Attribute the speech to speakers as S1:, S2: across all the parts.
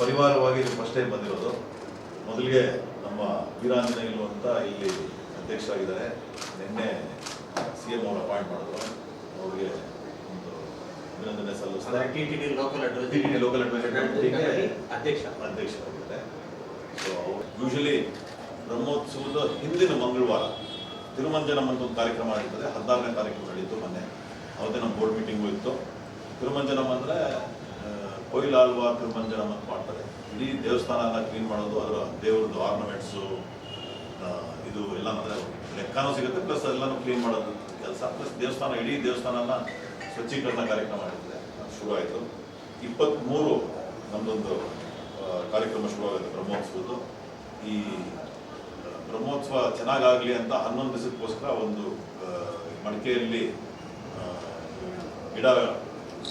S1: ಪರಿವಾರವಾಗಿ ನೀವು first time ಬಂದಿರೋದು. ಮೊದಲಿಗೆ ನಮ್ಮ ವೀರಾಂಜನೇಯಲು ಅಂತ ಇಲ್ಲಿ ಅಧ್ಯಕ್ಷರಾಗಿದ್ದಾರೆ. ನಿನ್ನೆ ಸಿ ಎಂ ಅವರು ಅಪಾಯಿಂಟ್ ಮಾಡಿದ್ರು. ಅವರಿಗೆ ಒಂದು ಅಭಿನಂದನೆ
S2: ಸಲ್ಲಿಸ್ತಾರೆ ಲೋಕಲ್
S1: committee
S2: ಅಧ್ಯಕ್ಷ.
S1: ಅಧ್ಯಕ್ಷರಾಗಿದ್ದಾರೆ. ಸೊ ಯೂಶಲಿ ಬ್ರಹ್ಮೋತ್ಸವದ ಹಿಂದಿನ ಮಂಗಳವಾರ ತಿರುಮಂಜನ ಅಂತ ಒಂದು ಕಾರ್ಯಕ್ರಮ ನಡೀತದೆ ಹದಿನಾರನೇ ತಾರೀಕು ನಡೀತು ಮೊನ್ನೆ. ಅವತ್ತೇ ನಮ್ಮ ಬೋರ್ಡ್ ಮೀಟಿಂಗು ಇತ್ತು. ತಿರುಮಂಜನಂ ಅಂದರೆ ಕೊಯ್ಲಾಲ್ವಾ ತಿರುಮಂಜನಂ ಅಂತ ಮಾಡ್ತಾರೆ. ಇಡೀ ದೇವಸ್ಥಾನ ಕ್ಲೀನ್ ಮಾಡೋದು ಅದರ ದೇವರದ್ದು ಆರ್ನಮೆಂಟ್ಸು ಇದು ಎಲ್ಲ ಅಂದರೆ ಲೆಕ್ಕನೂ ಸಿಗುತ್ತೆ ಪ್ಲಸ್ ಎಲ್ಲನೂ ಕ್ಲೀನ್ ಮಾಡೋದು ಕೆಲಸ. ಪ್ಲಸ್ ದೇವಸ್ಥಾನ, ಇಡೀ ದೇವಸ್ಥಾನನ ಸ್ವಚ್ಛೀಕರಣ ಕಾರ್ಯಕ್ರಮ ಮಾಡಿದ್ರೆ ಶುರು ಆಯಿತು. ಇಪ್ಪತ್ತ್ಮೂರು ನಮ್ಮದೊಂದು ಕಾರ್ಯಕ್ರಮ ಶುರುವಾಗುತ್ತೆ ಬ್ರಹ್ಮೋತ್ಸವದ್ದು. ಈ ಬ್ರಹ್ಮೋತ್ಸವ ಚೆನ್ನಾಗಾಗಲಿ ಅಂತ ಹನ್ನೊಂದು ದಿವಸಕ್ಕೋಸ್ಕರ ಒಂದು ಮಡಿಕೆಯಲ್ಲಿ ಗಿಡ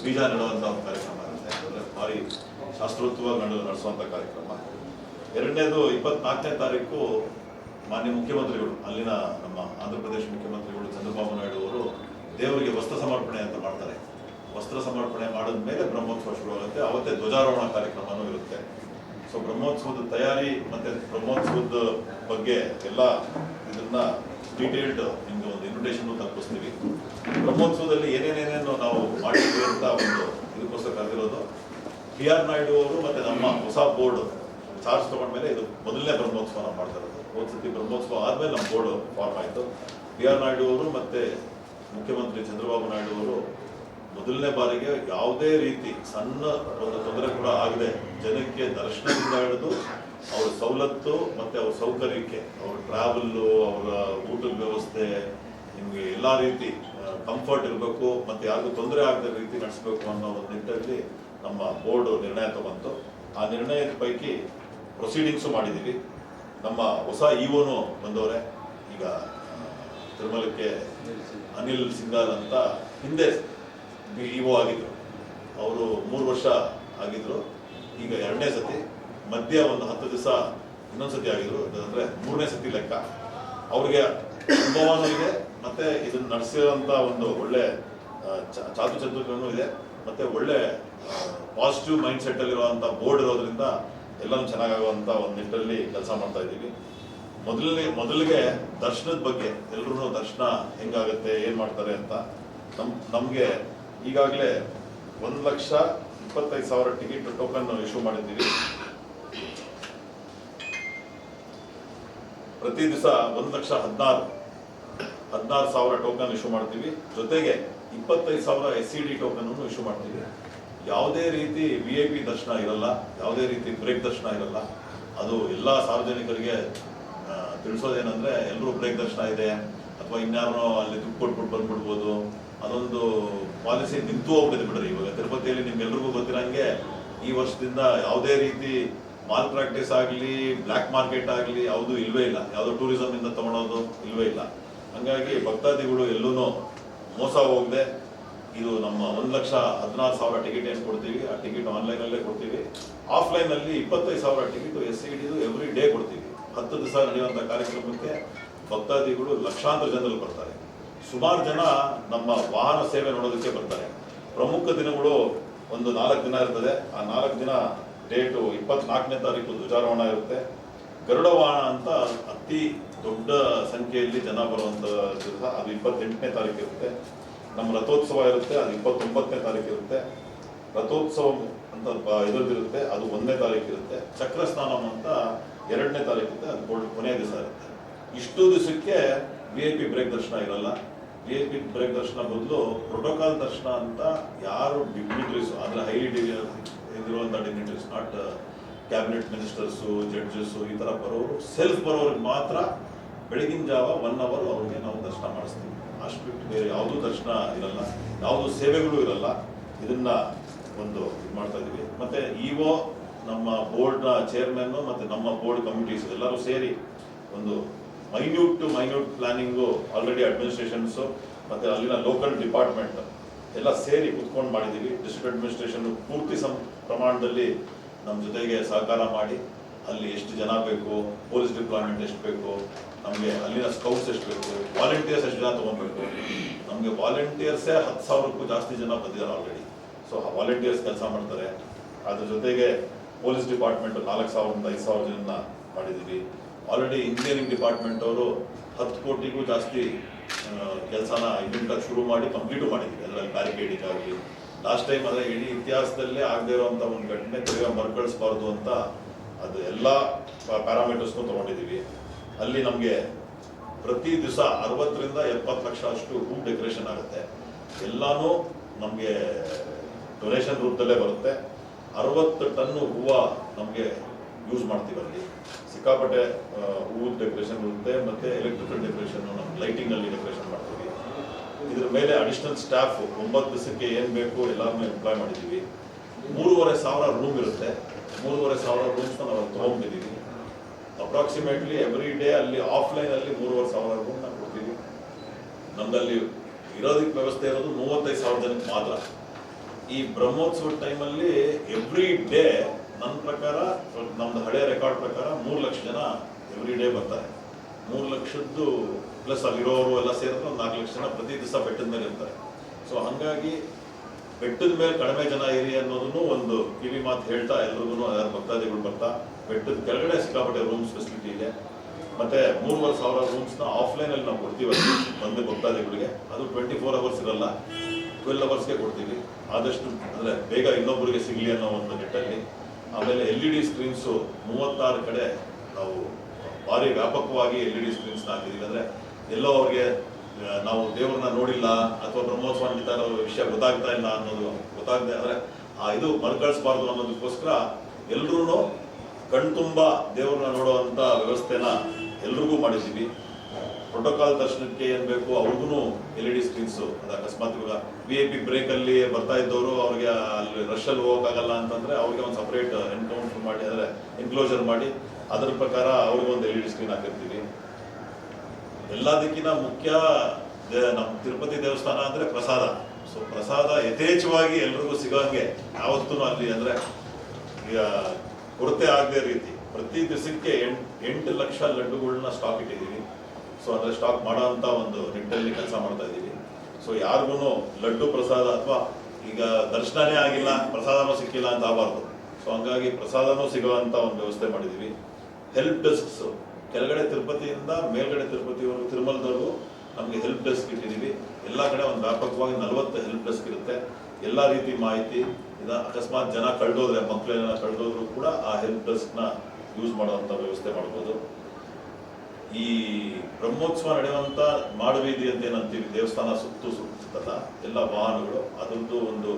S1: ಬೀಜ ನೆಡುವಂಥ ಒಂದು ಕಾರ್ಯಕ್ರಮ. ಭಾರಿ ಶಾಸ್ತ್ರೋತ್ತವಾಗಿ ನಡೆ ನಡೆಸುವಂಥ ಕಾರ್ಯಕ್ರಮ. ಎರಡನೇದು ಇಪ್ಪತ್ನಾಲ್ಕನೇ ತಾರೀಕು ಮಾನ್ಯ ಮುಖ್ಯಮಂತ್ರಿಗಳು, ಅಲ್ಲಿನ ನಮ್ಮ ಆಂಧ್ರ ಪ್ರದೇಶ ಮುಖ್ಯಮಂತ್ರಿಗಳು ಚಂದ್ರಬಾಬು ನಾಯ್ಡು ಅವರು ದೇವರಿಗೆ ವಸ್ತ್ರ ಸಮರ್ಪಣೆ ಅಂತ ಮಾಡ್ತಾರೆ. ವಸ್ತ್ರ ಸಮರ್ಪಣೆ ಮಾಡಿದ ಮೇಲೆ ಬ್ರಹ್ಮೋತ್ಸವ ಶುರುವಾಗುತ್ತೆ. ಅವತ್ತೇ ಧ್ವಜಾರೋಹಣ ಕಾರ್ಯಕ್ರಮನೂ ಇರುತ್ತೆ. ಸೊ ಬ್ರಹ್ಮೋತ್ಸವದ ತಯಾರಿ ಮತ್ತೆ ಬ್ರಹ್ಮೋತ್ಸವದ ಬಗ್ಗೆ ಎಲ್ಲ ಇದನ್ನ ಡೀಟೇಲ್ಡ್ ನಿಮಗೆ ಒಂದು ಇನ್ವಿಟೇಷನ್ ತಪ್ಪಿಸ್ತೀವಿ ಬ್ರಹ್ಮೋತ್ಸವದಲ್ಲಿ ಏನೇನೇನೇನು ನಾವು ಮಾಡಿದ್ವಿ ಅಂತ ಒಂದು ಇದಕ್ಕೋಸ್ಕರ ಕರೆದಿರೋದು ಪಿ ಆರ್ ನಾಯ್ಡು ಅವರು ಮತ್ತೆ ನಮ್ಮ ಹೊಸ ಬೋರ್ಡ್ ಚಾರ್ಜ್ ತಗೊಂಡ್ಮೇಲೆ ಇದು ಮೊದಲನೇ ಬ್ರಹ್ಮೋತ್ಸವ ನಾವು ಮಾಡ್ತಾ ಇರೋದು. ಹೋದ ಸತಿ ಬ್ರಹ್ಮೋತ್ಸವ ಆದ್ಮೇಲೆ ನಮ್ಮ ಬೋರ್ಡ್ ಫಾರ್ಮ್ ಆಯಿತು. ಬಿ ಆರ್ ನಾಯ್ಡು ಅವರು ಮತ್ತೆ ಮುಖ್ಯಮಂತ್ರಿ ಚಂದ್ರಬಾಬು ನಾಯ್ಡು ಅವರು ಮೊದಲನೇ ಬಾರಿಗೆ ಯಾವುದೇ ರೀತಿ ಸಣ್ಣ ಒಂದು ತೊಂದರೆ ಕೂಡ ಆಗದೆ ಜನಕ್ಕೆ ದರ್ಶನದಿಂದ ಹಿಡಿದು ಅವ್ರ ಸವಲತ್ತು ಮತ್ತೆ ಅವ್ರ ಸೌಕರ್ಯಕ್ಕೆ ಅವ್ರ ಟ್ರಾವೆಲ್ಲು ಅವರ ಊಟದ ವ್ಯವಸ್ಥೆ, ನಿಮಗೆ ಎಲ್ಲ ರೀತಿ ಕಂಫರ್ಟ್ ಇರಬೇಕು ಮತ್ತೆ ಯಾರಿಗೂ ತೊಂದರೆ ಆಗದ ರೀತಿ ನಡೆಸಬೇಕು ಅನ್ನೋ ಒಂದು ನಿಟ್ಟಿನಲ್ಲಿ ನಮ್ಮ ಬೋರ್ಡ್ ನಿರ್ಣಯ ತಗೊಂತು ಆ ನಿರ್ಣಯದ ಪೈಕಿ ಪ್ರೊಸೀಡಿಂಗ್ಸು ಮಾಡಿದ್ದೀವಿ. ನಮ್ಮ ಹೊಸ ಇಒನು ಬಂದವರೇ. ಈಗ ತಿರುಮಲಕ್ಕೆ ಅನಿಲ್ ಸಿಂಗಾಲ್ ಅಂತ ಹಿಂದೆ ಇಒ ಆಗಿದ್ರು. ಅವರು ಮೂರು ವರ್ಷ ಆಗಿದ್ರು. ಈಗ ಎರಡನೇ ಸತಿ. ಮಧ್ಯ ಒಂದು ಹತ್ತು ದಿವಸ ಇನ್ನೊಂದು ಸತಿ ಆಗಿದ್ರು. ಅಂದ್ರೆ ಮೂರನೇ ಸತಿ ಲೆಕ್ಕ. ಅವ್ರಿಗೆ ಅನುಭವನೂ ಇದೆ. ಮತ್ತೆ ಇದನ್ನು ನಡೆಸಿರೋಂಥ ಒಂದು ಒಳ್ಳೆ ಚಾತು ಚ- ಚಾತುಚತುರ್ಯನೂ ಇದೆ. ಮತ್ತೆ ಒಳ್ಳೆ ಪಾಸಿಟಿವ್ ಮೈಂಡ್ ಸೆಟ್ ಅಲ್ಲಿರುವಂಥ ಬೋರ್ಡ್ ಇರೋದ್ರಿಂದ ಎಲ್ಲಾನು ಚೆನ್ನಾಗಾಗುವಂಥ ಒಂದು ನಿಟ್ಟಲ್ಲಿ ಕೆಲಸ ಮಾಡ್ತಾ ಇದ್ದೀವಿ. ಮೊದಲನೇ, ಮೊದಲಿಗೆ ದರ್ಶನದ ಬಗ್ಗೆ ಎಲ್ಲರೂ ದರ್ಶನ ಹೆಂಗಾಗುತ್ತೆ, ಏನ್ ಮಾಡ್ತಾರೆ ಅಂತ ನಮ್, ನಮ್ಗೆ ಈಗಾಗಲೇ ಒಂದು ಲಕ್ಷ ಇಪ್ಪತ್ತೈದು ಸಾವಿರ ಟಿಕೆಟ್ ಟೋಕನ್ ಇಶ್ಯೂ ಮಾಡಿದ್ದೀವಿ. ಪ್ರತಿ ದಿವಸ ಒಂದು ಲಕ್ಷ ಹದಿನಾರು ಹದಿನಾರು ಸಾವಿರ ಟೋಕನ್ ಇಶ್ಯೂ ಮಾಡ್ತೀವಿ. ಜೊತೆಗೆ ಇಪ್ಪತ್ತೈದು ಸಾವಿರ S C D token issue ಮಾಡ್ತೀವಿ ಯಾವುದೇ ರೀತಿ ವಿ ಐ ಪಿ ದರ್ಶನ ಇರಲ್ಲ, ಯಾವುದೇ ರೀತಿ ಬ್ರೇಕ್ ದರ್ಶನ ಇರಲ್ಲ, ಅದು ಎಲ್ಲ ಸಾರ್ವಜನಿಕರಿಗೆ ತಿಳಿಸೋದೇನಂದ್ರೆ ಎಲ್ಲರೂ ಬ್ರೇಕ್ ದರ್ಶನ ಇದೆ, ಅಥವಾ ಇನ್ಯಾರೋ ಅಲ್ಲಿ ದುಡ್ಡು ಕೊಟ್ಬಿಟ್ಟು ಬಂದ್ಬಿಡ್ಬೋದು. ಅದೊಂದು ಪಾಲಿಸಿ ನಿಂತು ಹೋಗ್ಬಿಟ್ಟಿದೆ ಬಿಡ್ರಿ. ಇವಾಗ ತಿರುಪತಿಯಲ್ಲಿ ನಿಮ್ಗೆಲ್ರಿಗೂ ಗೊತ್ತಿರಂಗೆ, ಈ ವರ್ಷದಿಂದ ಯಾವುದೇ ರೀತಿ ಮಾಲ್ ಪ್ರಾಕ್ಟೀಸ್ ಆಗಲಿ ಬ್ಲ್ಯಾಕ್ ಮಾರ್ಕೆಟ್ ಆಗಲಿ, ಯಾವುದು ಇಲ್ವೇ ಇಲ್ಲ. ಯಾವುದೋ ಟೂರಿಸಮ್ ಇಂದ ತಗೊಳೋದು ಇಲ್ವೇ ಇಲ್ಲ. ಹಂಗಾಗಿ ಭಕ್ತಾದಿಗಳು ಎಲ್ಲೂ ಮೋಸ ಹೋಗದೆ ಇದು ನಮ್ಮ ಒಂದು ಲಕ್ಷ ಹದಿನಾರು ಸಾವಿರ ಟಿಕೆಟ್ ಏನು ಕೊಡ್ತೀವಿ, ಆ ಟಿಕೆಟ್ ಆನ್ಲೈನಲ್ಲೇ ಕೊಡ್ತೀವಿ. ಆಫ್ಲೈನಲ್ಲಿ ಇಪ್ಪತ್ತೈದು ಸಾವಿರ ಟಿಕೆಟು ಎಸ್ ಸಿ ಡಿದು ಎವ್ರಿ ಡೇ ಕೊಡ್ತೀವಿ. ಹತ್ತು ದಿವಸ ನಡೆಯುವಂಥ ಕಾರ್ಯಕ್ರಮಕ್ಕೆ ಭಕ್ತಾದಿಗಳು ಲಕ್ಷಾಂತರ ಜನರು ಬರ್ತಾರೆ. ಸುಮಾರು ಜನ ನಮ್ಮ ವಾಹನ ಸೇವೆ ನೋಡೋದಕ್ಕೆ ಬರ್ತಾರೆ. ಪ್ರಮುಖ ದಿನಗಳು ಒಂದು ನಾಲ್ಕು ದಿನ ಇರ್ತದೆ. ಆ ನಾಲ್ಕು ದಿನ ಡೇಟು ಇಪ್ಪತ್ನಾಲ್ಕನೇ ತಾರೀಕು ಧ್ವಜಾರೋಹಣ ಇರುತ್ತೆ. ಗರುಡ ವಾಹನ ಅಂತ ಅತಿ ದೊಡ್ಡ ಸಂಖ್ಯೆಯಲ್ಲಿ ಜನ ಬರುವಂತ ದಿವಸ ಅದು ಇಪ್ಪತ್ತೆಂಟನೇ ತಾರೀಕು ಇರುತ್ತೆ. ನಮ್ಮ ರಥೋತ್ಸವ ಇರುತ್ತೆ, ಅದು ಇಪ್ಪತ್ತೊಂಬತ್ತನೇ ತಾರೀಕು ಇರುತ್ತೆ. ರಥೋತ್ಸವ ಅಂತ ಇದ್ರದ್ದಿರುತ್ತೆ, ಅದು ಒಂದನೇ ತಾರೀಕು ಇರುತ್ತೆ. ಚಕ್ರ ಸ್ನಾನ ಅಂತ ಎರಡನೇ ತಾರೀಕು ಇರುತ್ತೆ, ಅದು ಕೊನೆಯ ದಿವಸ ಇರುತ್ತೆ. ಇಷ್ಟು ದಿವಸಕ್ಕೆ ವಿ ಐ ಪಿ ಬ್ರೇಕ್ ದರ್ಶನ ಇರಲ್ಲ. ವಿ ಐ ಪಿ ಬ್ರೇಕ್ ದರ್ಶನ ಬದಲು ಪ್ರೋಟೋಕಾಲ್ ದರ್ಶನ ಅಂತ ಯಾರು ಡಿಗ್ನಿಟರೀಸ್ ಅಂದ್ರೆ highly ಇದಿರುವಂಥ dignitaries not cabinet ministers judges ಈ ಥರ ಬರೋರು ಸೆಲ್ಫ್ ಬರೋರಿಗೆ ಮಾತ್ರ ಬೆಳಗಿನ ಜಾವ ಒನ್ ಅವರ್ ಅವ್ರಿಗೆ ನಾವು ದರ್ಶನ ಮಾಡಿಸ್ತೀವಿ. ಅಷ್ಟು ಬಿಟ್ಟು ಬೇರೆ ಯಾವುದೂ ದರ್ಶನ ಇರಲ್ಲ, ಯಾವುದೂ ಸೇವೆಗಳು ಇರಲ್ಲ. ಇದನ್ನ ಒಂದು ಇದು ಮಾಡ್ತಾ ಇದೀವಿ ಮತ್ತೆ ಇಒ, ನಮ್ಮ ಬೋರ್ಡ್ನ ಚೇರ್ಮನ್ ಮತ್ತೆ ನಮ್ಮ ಬೋರ್ಡ್ ಕಮಿಟೀಸ್ ಎಲ್ಲರೂ ಸೇರಿ ಒಂದು minute to minute planning already administrations ಮತ್ತೆ ಅಲ್ಲಿನ ಲೋಕಲ್ ಡಿಪಾರ್ಟ್ಮೆಂಟ್ ಎಲ್ಲ ಸೇರಿ ಕುತ್ಕೊಂಡು ಮಾಡಿದ್ದೀವಿ. ಡಿಸ್ಟ್ರಿಕ್ಟ್ ಅಡ್ಮಿನಿಸ್ಟ್ರೇಷನ್ ಪೂರ್ತಿ ಸಂ, ಪ್ರಮಾಣದಲ್ಲಿ ನಮ್ಮ ಜೊತೆಗೆ ಸಹಕಾರ ಮಾಡಿ, ಅಲ್ಲಿ ಎಷ್ಟು ಜನ ಬೇಕು, ಪೊಲೀಸ್ ಡಿಪ್ಲಾಯ್ಮೆಂಟ್ ಎಷ್ಟು ಬೇಕು ನಮಗೆ ಅಲ್ಲಿನ ಸ್ಕೌಟ್ಸ್ ಎಷ್ಟು ಬೇಕು? ವಾಲಂಟಿಯರ್ಸ್ ಎಷ್ಟು ಜನ ತೊಗೊಬೇಕು ನಮಗೆ ವಾಲಂಟಿಯರ್ಸೇ ಹತ್ತು ಸಾವಿರಕ್ಕೂ ಜಾಸ್ತಿ ಜನ ಬಂದಿದ್ದಾರೆ ಆಲ್ರೆಡಿ ಸೊ ವಾಲಂಟಿಯರ್ಸ್ ಕೆಲಸ ಮಾಡ್ತಾರೆ. ಅದ್ರ ಜೊತೆಗೆ ಪೊಲೀಸ್ ಡಿಪಾರ್ಟ್ಮೆಂಟ್ ನಾಲ್ಕು ಸಾವಿರದಿಂದ ಐದು ಸಾವಿರ ಜನ ಮಾಡಿದ್ದೀವಿ ಆಲ್ರೆಡಿ ಇಂಜಿನಿಯರಿಂಗ್ ಡಿಪಾರ್ಟ್ಮೆಂಟ್ ಅವರು ಹತ್ತು ಕೋಟಿಗೂ ಜಾಸ್ತಿ ಕೆಲಸನ ಇದರಿಂದ ಶುರು ಮಾಡಿ ಕಂಪ್ಲೀಟು ಮಾಡಿದ್ದೀವಿ ಅದರಲ್ಲಿ ಬ್ಯಾರಿಕೇಡಿಂಗ್ ಆಗಲಿ ಲಾಸ್ಟ್ ಟೈಮ್ ಅಂದರೆ ಇಡೀ ಇತಿಹಾಸದಲ್ಲೇ ಆಗದೇ ಇರುವಂಥ ಒಂದು ಘಟನೆ, ತಿರ್ಗಾ ಮರುಕಳಿಸಬಾರ್ದು ಅಂತ ಅದು ಎಲ್ಲ ಪ್ಯಾರಾಮೀಟರ್ಸ್ನು ತೊಗೊಂಡಿದ್ದೀವಿ ಅಲ್ಲಿ ನಮಗೆ ಪ್ರತಿ ದಿವಸ ಅರವತ್ತರಿಂದ ಎಪ್ಪತ್ತು ಲಕ್ಷ ಅಷ್ಟು ರೂಮ್ ಡೆಕೋರೇಷನ್ ಆಗುತ್ತೆ. ಎಲ್ಲಾನು ನಮಗೆ ಡೊನೇಷನ್ ರೂಪದಲ್ಲೇ ಬರುತ್ತೆ. ಅರವತ್ತು ಟನ್ನು ಹೂವು ನಮಗೆ ಯೂಸ್ ಮಾಡ್ತೀವಿ ಅಲ್ಲಿ. ಸಿಕ್ಕಾಪಟ್ಟೆ ಹೂವು ಡೆಕೋರೇಷನ್ ಇರುತ್ತೆ, ಮತ್ತೆ ಎಲೆಕ್ಟ್ರಿಕಲ್ ಡೆಕೋರೇಷನ್ ನಮ್ಮ ಲೈಟಿಂಗ್ ಅಲ್ಲಿ ಡೆಕೋರೇಷನ್ ಮಾಡ್ತೀವಿ. ಇದ್ರ ಮೇಲೆ ಅಡಿಷನಲ್ ಸ್ಟಾಫ್ ಒಂಬತ್ತು ದಿವಸಕ್ಕೆ ಏನ್ ಬೇಕು ಎಲ್ಲರನ್ನೂ ಎಂಪ್ಲಾಯ್ ಮಾಡಿದ್ದೀವಿ. ಮೂರುವರೆ ಸಾವಿರ ರೂಮ್ ಇರುತ್ತೆ. ಮೂರುವರೆ ಸಾವಿರ ರೂಮ್ಸ್ನ ನಾವು ತಗೊಂಡಿದ್ದೀವಿ ಅಪ್ರಾಕ್ಸಿಮೇಟ್ಲಿ ಎವ್ರಿ ಡೇ ಅಲ್ಲಿ ಆಫ್ಲೈನ್ ಅಲ್ಲಿ ಮೂರುವರೆ ಸಾವಿರ ರೂಪಾಯಿ ನಾವು ಕೊಡ್ತೀವಿ ನಮ್ಮಲ್ಲಿ ಇರೋದಕ್ಕೆ ವ್ಯವಸ್ಥೆ ಇರೋದು ಮೂವತ್ತೈದು ಸಾವಿರ ಜನಕ್ಕೆ ಮಾತ್ರ. ಈ ಬ್ರಹ್ಮೋತ್ಸವ ಟೈಮಲ್ಲಿ ಎವ್ರಿ ಡೇ ನನ್ನ ಪ್ರಕಾರ, ನಮ್ದು ಹಳೆ ರೆಕಾರ್ಡ್ ಪ್ರಕಾರ ಮೂರು ಲಕ್ಷ ಜನ ಎವ್ರಿ ಡೇ ಬರ್ತಾರೆ. ಮೂರು ಲಕ್ಷದ್ದು ಪ್ಲಸ್ ಅಲ್ಲಿರೋರು ಎಲ್ಲ ಸೇರಿದ್ರೆ ಒಂದು ನಾಲ್ಕು ಲಕ್ಷ ಜನ ಪ್ರತಿ ದಿವಸ ಬೆಟ್ಟದ ಮೇಲೆ ಇರ್ತಾರೆ. ಸೊ ಹಂಗಾಗಿ ಬೆಟ್ಟದ ಮೇಲೆ ಕಡಿಮೆ ಜನ ಇರಿ ಅನ್ನೋದನ್ನು ಒಂದು ಕಿವಿ ಮಾತು ಹೇಳ್ತಾ ಎಲ್ರಿಗೂ ಯಾರು ಭಕ್ತಾದಿಗಳು ಬರ್ತಾ, ಬೆಟ್ಟದ ಕೆಳಗಡೆ ಸಿಕ್ಕಾಪಟ್ಟೆ ರೂಮ್ಸ್ ಫೆಸಿಲಿಟಿ ಇದೆ. ಮತ್ತೆ ಮೂರುವರೆ ಸಾವಿರ ರೂಮ್ಸ್ನ ಆಫ್ಲೈನ್ ಅಲ್ಲಿ ನಾವು ಕೊಡ್ತೀವಿ ಬಂದು ಭಕ್ತಾದಿಗಳಿಗೆ. ಅದು ಟ್ವೆಂಟಿ ಫೋರ್ ಅವರ್ಸ್ ಇರಲ್ಲ ಟ್ವೆಲ್ ಅವರ್ಸ್ಗೆ ಕೊಡ್ತೀವಿ. ಆದಷ್ಟು ಅಂದ್ರೆ ಬೇಗ ಇನ್ನೊಬ್ಬರಿಗೆ ಸಿಗ್ಲಿ ಅನ್ನೋ ಒಂದು ನಿಟ್ಟಲ್ಲಿ. ಆಮೇಲೆ ಎಲ್ ಇ ಡಿ ಸ್ಕ್ರೀನ್ಸು ಮೂವತ್ತಾರು ಕಡೆ ನಾವು ಭಾರಿ ವ್ಯಾಪಕವಾಗಿ ಎಲ್ ಇ ಡಿ ಸ್ಕ್ರೀನ್ಸ್ನ ಹಾಕಿದೀವಿ. ಅಂದ್ರೆ ಎಲ್ಲೋ ಅವ್ರಿಗೆ ನಾವು ದೇವರನ್ನ ನೋಡಿಲ್ಲ ಅಥವಾ ಬ್ರಹ್ಮೋತ್ಸವ ಇರೋ ವಿಷಯ ಗೊತ್ತಾಗ್ತಾ ಇಲ್ಲ ಅನ್ನೋದು ಗೊತ್ತಾಗದೆ ಅಂದ್ರೆ ಆ ಇದು ಮರುಕಳಿಸಬಾರ್ದು ಅನ್ನೋದಕ್ಕೋಸ್ಕರ ಎಲ್ರೂ ಕಣ್ತುಂಬ ದೇವ್ರನ್ನ ನೋಡುವಂತ ವ್ಯವಸ್ಥೆನ ಎಲ್ರಿಗೂ ಮಾಡಿದ್ದೀವಿ. ಪ್ರೋಟೋಕಾಲ್ ದರ್ಶನಕ್ಕೆ ಏನು ಬೇಕು ಅವ್ರಿಗೂ ಎಲ್ ಇ ಡಿ ಸ್ಕ್ರೀನ್ಸ್ ಅದು ಅಕಸ್ಮಾತ್ ಇವಾಗ ವಿ ಐ ಪಿ ಬ್ರೇಕ್ ಅಲ್ಲಿ ಬರ್ತಾ ಇದ್ದವರು ಅವ್ರಿಗೆ ಅಲ್ಲಿ ರಶ್ ಅಲ್ಲಿ ಅಂತಂದರೆ ಅಂತಂದ್ರೆ ಅವ್ರಿಗೆ ಒಂದು ಸಪ್ರೇಟ್ ಎನ್ಕೌಂಟರ್ ಮಾಡಿ, ಅಂದರೆ ಎನ್ಕ್ಲೋಜರ್ ಮಾಡಿ, ಅದರ ಪ್ರಕಾರ ಅವ್ರಿಗೆ ಒಂದು ಎಲ್ ಇ ಡಿ ಸ್ಕ್ರೀನ್ ಹಾಕಿರ್ತೀವಿ. ಎಲ್ಲದಕ್ಕಿಂತ ಮುಖ್ಯ ನಮ್ಮ ತಿರುಪತಿ ದೇವಸ್ಥಾನ ಅಂದ್ರೆ ಪ್ರಸಾದ. ಸೊ ಪ್ರಸಾದ ಯಥೇಚ್ಛವಾಗಿ ಎಲ್ರಿಗೂ ಸಿಗೋಂಗೆ ಯಾವತ್ತೂ ಅಲ್ಲಿ ಅಂದ್ರೆ, ಈಗ ಕೊರತೆ ಆಗದೆ ರೀತಿ. ಪ್ರತಿ ದಿವಸಕ್ಕೆ ಎಂಟು ಲಕ್ಷ ಲಡ್ಡುಗಳನ್ನ ಸ್ಟಾಕ್ ಇಟ್ಟಿದ್ದೀವಿ. ಸೊ ಅಂದ್ರೆ ಸ್ಟಾಕ್ ಮಾಡೋ ಅಂತ ಒಂದು ನಿಟ್ಟಲ್ಲಿ ಕೆಲಸ ಮಾಡ್ತಾ ಇದ್ದೀವಿ. ಸೊ ಯಾರಿಗೂ ಲಡ್ಡು ಪ್ರಸಾದ ಅಥವಾ ಈಗ ದರ್ಶನನೇ ಆಗಿಲ್ಲ, ಪ್ರಸಾದನೂ ಸಿಕ್ಕಿಲ್ಲ ಅಂತ ಆಗಬಾರ್ದು. ಸೊ ಹಂಗಾಗಿ ಪ್ರಸಾದನೂ ಸಿಗುವಂತ ಒಂದು ವ್ಯವಸ್ಥೆ ಮಾಡಿದ್ದೀವಿ. ಹೆಲ್ಪ್ ಡೆಸ್ಕ್ಸ್ ಕೆಳಗಡೆ ತಿರುಪತಿಯಿಂದ ಮೇಲ್ಗಡೆ ತಿರುಪತಿವರೆಗೂ, ತಿರುಮಲದವರೆಗೂ ನಮಗೆ ಹೆಲ್ಪ್ ಡೆಸ್ಕ್ ಇಟ್ಟಿದ್ದೀವಿ ಎಲ್ಲ ಕಡೆ ಒಂದು ವ್ಯಾಪಕವಾಗಿ ನಲವತ್ತು ಹೆಲ್ಪ್ ಡೆಸ್ಕ್ ಇರುತ್ತೆ. ಎಲ್ಲ ರೀತಿ ಮಾಹಿತಿ, ಇದ ಅಕಸ್ಮಾತ್ ಜನ ಕಳ್ದೋದ್ರೆ ಮಕ್ಕಳೆಲ್ಲ ಕಳ್ದೋದ್ರು ಕೂಡ ಆ ಹೆಲ್ಪ್ ಡೆಸ್ಕ್ನ ಯೂಸ್ ಮಾಡುವಂಥ ವ್ಯವಸ್ಥೆ ಮಾಡ್ಬೋದು. ಈ ಬ್ರಹ್ಮೋತ್ಸವ ನಡೆಯುವಂಥ ಮಾಡುವೀದಿ ಅಂತ ಏನಂತೀವಿ ದೇವಸ್ಥಾನ ಸುತ್ತು ಸುತ್ತಲ್ಲ ಎಲ್ಲ ವಾಹನಗಳು. ಅದರದ್ದು ಒಂದು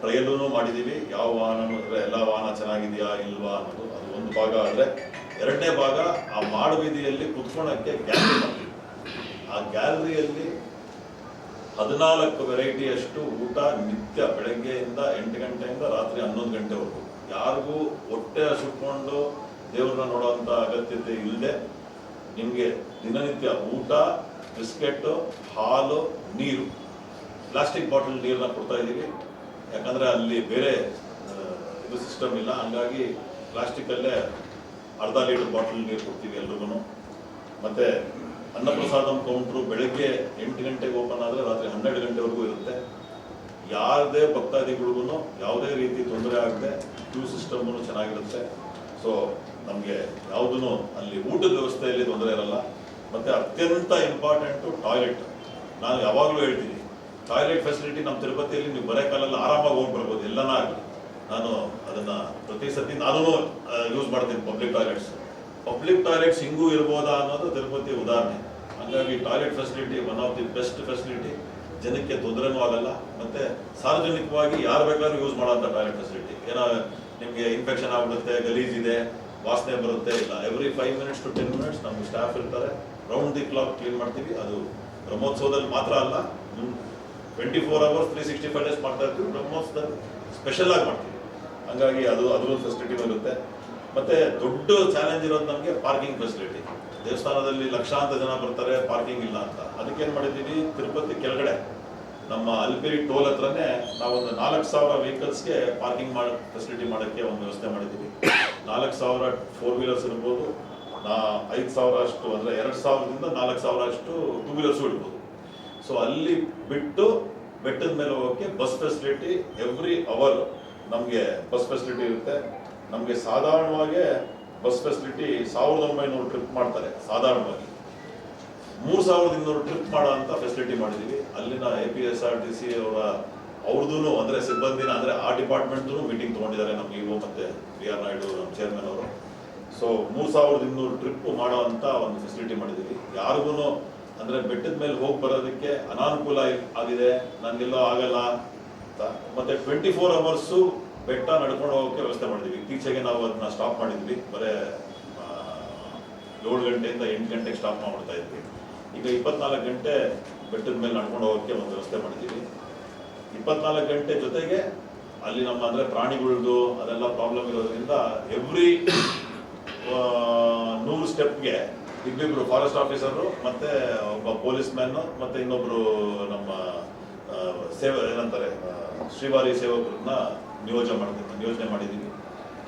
S1: ಟ್ರಯಲೂ ಮಾಡಿದ್ದೀವಿ ಯಾವ ವಾಹನ ಅಂದರೆ, ಎಲ್ಲ ವಾಹನ ಚೆನ್ನಾಗಿದೆಯಾ, ಇಲ್ವಾ ಅನ್ನೋದು. ಅದು ಒಂದು ಭಾಗ ಆದ್ರೆ ಎರಡನೇ ಭಾಗ ಆ ಮಾಡಬೀದಿಯಲ್ಲಿ ಕುತ್ಕೊಳ್ಳೋಕ್ಕೆ ಗ್ಯಾಲರಿ ಮಾಡ್ತೀವಿ ಆ ಗ್ಯಾಲರಿಯಲ್ಲಿ ಹದಿನಾಲ್ಕು ವೆರೈಟಿಯಷ್ಟು ಊಟ ನಿತ್ಯ ಬೆಳಗ್ಗೆಯಿಂದ ಎಂಟು ಗಂಟೆಯಿಂದ ರಾತ್ರಿ ಹನ್ನೊಂದು ಗಂಟೆವರೆಗೂ. ಯಾರಿಗೂ ಹೊಟ್ಟೆ ಸುಟ್ಕೊಂಡು ದೇವ್ರನ್ನ ನೋಡುವಂತ ಅಗತ್ಯತೆ ಇಲ್ಲದೆ ನಿಮಗೆ ದಿನನಿತ್ಯ ಊಟ ಬಿಸ್ಕೆಟ್ ಹಾಲು, ನೀರು. ಪ್ಲಾಸ್ಟಿಕ್ ಬಾಟಲ್ ನೀರನ್ನ ಕೊಡ್ತಾ ಇದ್ದೀವಿ. ಯಾಕಂದ್ರೆ ಅಲ್ಲಿ ಬೇರೆ ಇದು ಸಿಸ್ಟಮ್ ಇಲ್ಲ. ಹಂಗಾಗಿ ಪ್ಲಾಸ್ಟಿಕ್ ಅಲ್ಲೇ ಅರ್ಧ ಲೀಟರ್ ಬಾಟಲ್ ನೀರು ಕೊಡ್ತೀವಿ ಎಲ್ರಿಗೂ ಮತ್ತೆ ಅನ್ನಪ್ರಸಾದಂ ಕೌಂಟ್ರು ಬೆಳಗ್ಗೆ ಎಂಟು ಗಂಟೆಗೆ ಓಪನ್ ಆದರೆ ರಾತ್ರಿ ಹನ್ನೆರಡು ಗಂಟೆವರೆಗೂ ಇರುತ್ತೆ. ಯಾರದೇ ಭಕ್ತಾದಿಗಳಿಗೂ ಯಾವುದೇ ರೀತಿ ತೊಂದರೆ ಆಗದೆ ಕ್ಯೂ ಸಿಸ್ಟಮ್ನು ಚೆನ್ನಾಗಿರುತ್ತೆ. ಸೊ ನಮಗೆ ಯಾವುದೂ ಅಲ್ಲಿ ಊಟದ ವ್ಯವಸ್ಥೆಯಲ್ಲಿ ತೊಂದರೆ ಇರಲ್ಲ. ಮತ್ತೆ ಅತ್ಯಂತ ಇಂಪಾರ್ಟೆಂಟು ಟಾಯ್ಲೆಟ್ ನಾನು ಯಾವಾಗಲೂ ಹೇಳ್ತೀನಿ ಟಾಯ್ಲೆಟ್ ಫೆಸಿಲಿಟಿ ನಮ್ಮ ತಿರುಪತಿಯಲ್ಲಿ ನೀವು ಬರೇ ಕಾಲಲ್ಲಿ ಆರಾಮಾಗಿ ಹೋಗಿ ಬರ್ಬೋದು ಎಲ್ಲನ ಆಗಲಿ. ನಾನು ಅದನ್ನ ಪ್ರತಿ ಸತಿ ನಾನು ಯೂಸ್ ಮಾಡ್ತೀನಿ ಪಬ್ಲಿಕ್ ಟಾಯ್ಲೆಟ್ಸ್ ಪಬ್ಲಿಕ್ ಟಾಯ್ಲೆಟ್ಸ್ ಹಿಂಗೂ ಇರ್ಬೋದಾ ಅನ್ನೋದು ತಿರುಪತಿ ಉದಾಹರಣೆ. ಹಂಗಾಗಿ toilet facility one of the best facility ಜನಕ್ಕೆ ತೊಂದರೆನೂ ಆಗಲ್ಲ. ಮತ್ತೆ ಸಾರ್ವಜನಿಕವಾಗಿ ಯಾರು ಬೇಕಾದ್ರೂ ಯೂಸ್ ಮಾಡೋಂಥ ಟಾಯ್ಲೆಟ್ ಫೆಸಿಲಿಟಿ ಏನೋ ನಿಮಗೆ ಇನ್ಫೆಕ್ಷನ್ ಆಗ್ಬಿಡುತ್ತೆ ಇದೆ, ವಾಸನೆ ಬರುತ್ತೆ, ಇಲ್ಲ. Every five minutes to ten minutes ನಮ್ಮ ಸ್ಟಾಫ್ ಇರ್ತಾರೆ. ರೌಂಡ್ ದಿ ಕ್ಲಾಕ್ ಕ್ಲೀನ್ ಮಾಡ್ತೀವಿ. ಅದು ಬ್ರಹ್ಮೋತ್ಸವದಲ್ಲಿ ಮಾತ್ರ ಅಲ್ಲ twenty four hours three sixty five days ಮಾಡ್ತಾ ಇರ್ತೀವಿ. ಬ್ರಹ್ಮೋತ್ಸವದಲ್ಲಿ ಸ್ಪೆಷಲ್ ಆಗಿ ಮಾಡ್ತೀವಿ. ಹಂಗಾಗಿ ಅದು ಅದ್ರ ಫೆಸಿಲಿಟಿ ಬರುತ್ತೆ. ಮತ್ತೆ ದೊಡ್ಡ ಚಾಲೆಂಜ್ ಇರೋದು ನಮಗೆ ಪಾರ್ಕಿಂಗ್ ಫೆಸಿಲಿಟಿ ದೇವಸ್ಥಾನದಲ್ಲಿ ಲಕ್ಷಾಂತರ ಜನ ಬರ್ತಾರೆ ಪಾರ್ಕಿಂಗ್ ಇಲ್ಲ ಅಂತ. ಅದಕ್ಕೇನು ಮಾಡಿದ್ದೀವಿ? ತಿರುಪತಿ ಕೆಳಗಡೆ ನಮ್ಮ ಅಲ್ಪಿರಿ ಟೋಲ್ ಹತ್ರನೇ ನಾವೊಂದು ನಾಲ್ಕು ಸಾವಿರ ವೆಹಿಕಲ್ಸ್ಗೆ ಪಾರ್ಕಿಂಗ್ ಮಾಡ ಫೆಸಿಲಿಟಿ ಮಾಡೋಕ್ಕೆ ಒಂದು ವ್ಯವಸ್ಥೆ ಮಾಡಿದ್ದೀವಿ. ನಾಲ್ಕು ಸಾವಿರ ಫೋರ್ ವೀಲರ್ಸ್ ಇರ್ಬೋದು, ನಾ ಐದು ಸಾವಿರ ಅಷ್ಟು, ಅಂದರೆ ಎರಡು ಸಾವಿರದಿಂದ ನಾಲ್ಕು ಸಾವಿರ ಅಷ್ಟು ಟೂ ವೀಲರ್ಸು ಇಡ್ಬೋದು ಸೊ ಅಲ್ಲಿ ಬಿಟ್ಟು ಬೆಟ್ಟದ ಮೇಲೆ ಹೋಗೋಕ್ಕೆ ಬಸ್ ಫೆಸಿಲಿಟಿ ಎವ್ರಿ ಅವರ್ ನಮಗೆ ಬಸ್ ಫೆಸಿಲಿಟಿ ಇರುತ್ತೆ. ನಮಗೆ ಸಾಧಾರಣವಾಗಿ ಬಸ್ ಫೆಸಿಲಿಟಿ ಸಾವಿರದ ಒಂಬೈನೂರು ಟ್ರಿಪ್ ಮಾಡ್ತಾರೆ, ಸಾಧಾರಣವಾಗಿ. ಮೂರು ಸಾವಿರದ ಇನ್ನೂರು ಟ್ರಿಪ್ ಮಾಡೋ ಅಂತ ಫೆಸಿಲಿಟಿ ಮಾಡಿದ್ದೀವಿ ಅಲ್ಲಿನ A P S R T C ಅವರ ಅವ್ರದ್ದು ಅಂದರೆ ಸಿಬ್ಬಂದಿನ, ಅಂದರೆ ಆ ಡಿಪಾರ್ಟ್ಮೆಂಟ್ದು ಮೀಟಿಂಗ್ ತೊಗೊಂಡಿದ್ದಾರೆ ನಮ್ಮ ಇವು ಮತ್ತು ಬಿ ಆರ್ ನಾಯ್ಡು ನಮ್ಮ ಚೇರ್ಮನ್ ಅವರು. ಸೊ ಮೂರು ಸಾವಿರದ ಇನ್ನೂರು ಟ್ರಿಪ್ ಮಾಡೋ ಅಂತ ಒಂದು ಫೆಸಿಲಿಟಿ ಮಾಡಿದ್ದೀವಿ ಯಾರಿಗೂ ಅಂದರೆ ಬೆಟ್ಟದ ಮೇಲೆ ಹೋಗಿ ಬರೋದಕ್ಕೆ ಅನಾನುಕೂಲ ಆಗಿದೆ. ನನಗೆಲ್ಲೋ ಆಗಲ್ಲ. ಅಂತ. ಮತ್ತೆ ಟ್ವೆಂಟಿ ಫೋರ್ ಅವರ್ಸು ಬೆಟ್ಟ ನಡ್ಕೊಂಡು ಹೋಗೋಕ್ಕೆ ವ್ಯವಸ್ಥೆ ಮಾಡಿದ್ವಿ. ಇತ್ತೀಚೆಗೆ ನಾವು ಅದನ್ನ ಸ್ಟಾಪ್ ಮಾಡಿದ್ವಿ. ಬರೇ ಏಳು ಗಂಟೆಯಿಂದ ಎಂಟು ಗಂಟೆಗೆ ಸ್ಟಾಪ್ ಮಾಡ್ತಾ ಇದ್ವಿ. ಈಗ ಇಪ್ಪತ್ನಾಲ್ಕು ಗಂಟೆ ಬೆಟ್ಟದ ಮೇಲೆ ನಡ್ಕೊಂಡು ಹೋಗೋಕ್ಕೆ ಒಂದು ವ್ಯವಸ್ಥೆ ಮಾಡಿದ್ದೀವಿ. ಇಪ್ಪತ್ನಾಲ್ಕು ಗಂಟೆ ಜೊತೆಗೆ ಅಲ್ಲಿ ನಮ್ಮ ಅಂದರೆ ಪ್ರಾಣಿಗಳದ್ದು ಅದೆಲ್ಲ ಪ್ರಾಬ್ಲಮ್ ಇರೋದ್ರಿಂದ ಎವ್ರಿ ನೂರು ಸ್ಟೆಪ್ಗೆ ಇಬ್ಬಿಬ್ರು ಫಾರೆಸ್ಟ್ ಆಫೀಸರು ಮತ್ತೆ ಒಬ್ಬ ಪೊಲೀಸ್ ಮ್ಯಾನ್ ಮತ್ತೆ ಇನ್ನೊಬ್ರು ನಮ್ಮ ಸೇವೆ ಏನಂತಾರೆ ಶ್ರೀವಾರಿ ಸೇವಕರನ್ನ ನಿಯೋಜನೆ ಮಾಡಿದ್ದೀವಿ ನಿಯೋಜನೆ ಮಾಡಿದ್ದೀವಿ.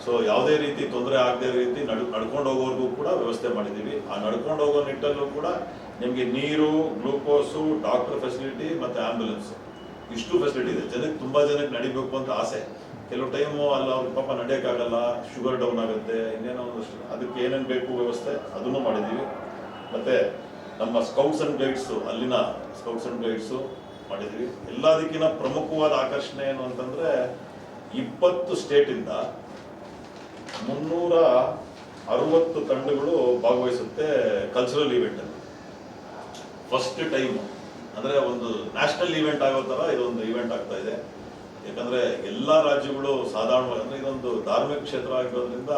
S1: ಸೊ ಯಾವುದೇ ರೀತಿ ತೊಂದರೆ ಆಗದೇ ರೀತಿ ನಡ್, ನಡ್ಕೊಂಡು ಹೋಗೋರ್ಗೂ ಕೂಡ ವ್ಯವಸ್ಥೆ ಮಾಡಿದ್ದೀವಿ. ಆ ನಡ್ಕೊಂಡು ಹೋಗೋ ನಿಟ್ಟಲ್ಲೂ ಕೂಡ ನಿಮಗೆ ನೀರು, ಗ್ಲೂಕೋಸು, ಡಾಕ್ಟರ್ ಫೆಸಿಲಿಟಿ ಮತ್ತು ಆಂಬ್ಯುಲೆನ್ಸ್ ಇಷ್ಟು ಫೆಸಿಲಿಟಿ ಇದೆ. ಜನಕ್ಕೆ ತುಂಬ ಜನಕ್ಕೆ ನಡಿಬೇಕು ಅಂತ ಆಸೆ. ಕೆಲವು ಟೈಮು ಅಲ್ಲಿ ಅವ್ರ ಪಾಪ ನಡೆಯೋಕ್ಕಾಗಲ್ಲ ಶುಗರ್ ಡೌನ್ ಆಗುತ್ತೆ, ಇನ್ನೇನೋ ಒಂದು ಅದಕ್ಕೆ ಏನೇನು ಬೇಕು ವ್ಯವಸ್ಥೆ, ಅದನ್ನು ಮಾಡಿದ್ದೀವಿ. ಮತ್ತು ನಮ್ಮ ಸ್ಕೌಟ್ಸ್ ಆ್ಯಂಡ್ ಗೈಡ್ಸು ಅಲ್ಲಿನ ಸ್ಕೌಟ್ಸ್ ಆ್ಯಂಡ್ ಗೈಡ್ಸು ಮಾಡಿದ್ದೀವಿ ಎಲ್ಲದಕ್ಕಿಂತ ಪ್ರಮುಖವಾದ ಆಕರ್ಷಣೆ ಏನು ಅಂತಂದ್ರೆ ಇಪ್ಪತ್ತು ಸ್ಟೇಟಿಂದ ಮುನ್ನೂರ ಅರವತ್ತು ತಂಡಗಳು ಭಾಗವಹಿಸುತ್ತೆ ಕಲ್ಚರಲ್ ಇವೆಂಟಲ್ಲಿ ಫಸ್ಟ್ ಟೈಮ್ ಅಂದ್ರೆ ಒಂದು ನ್ಯಾಷನಲ್ ಇವೆಂಟ್ ಆಗೋ ತರ ಇದೊಂದು ಇವೆಂಟ್ ಆಗ್ತಾ ಇದೆ. ಯಾಕಂದ್ರೆ ಎಲ್ಲಾ ರಾಜ್ಯಗಳು ಸಾಧಾರಣವಾಗಿ ಅಂದ್ರೆ ಇದೊಂದು ಧಾರ್ಮಿಕ ಕ್ಷೇತ್ರ ಆಗಿರೋದ್ರಿಂದ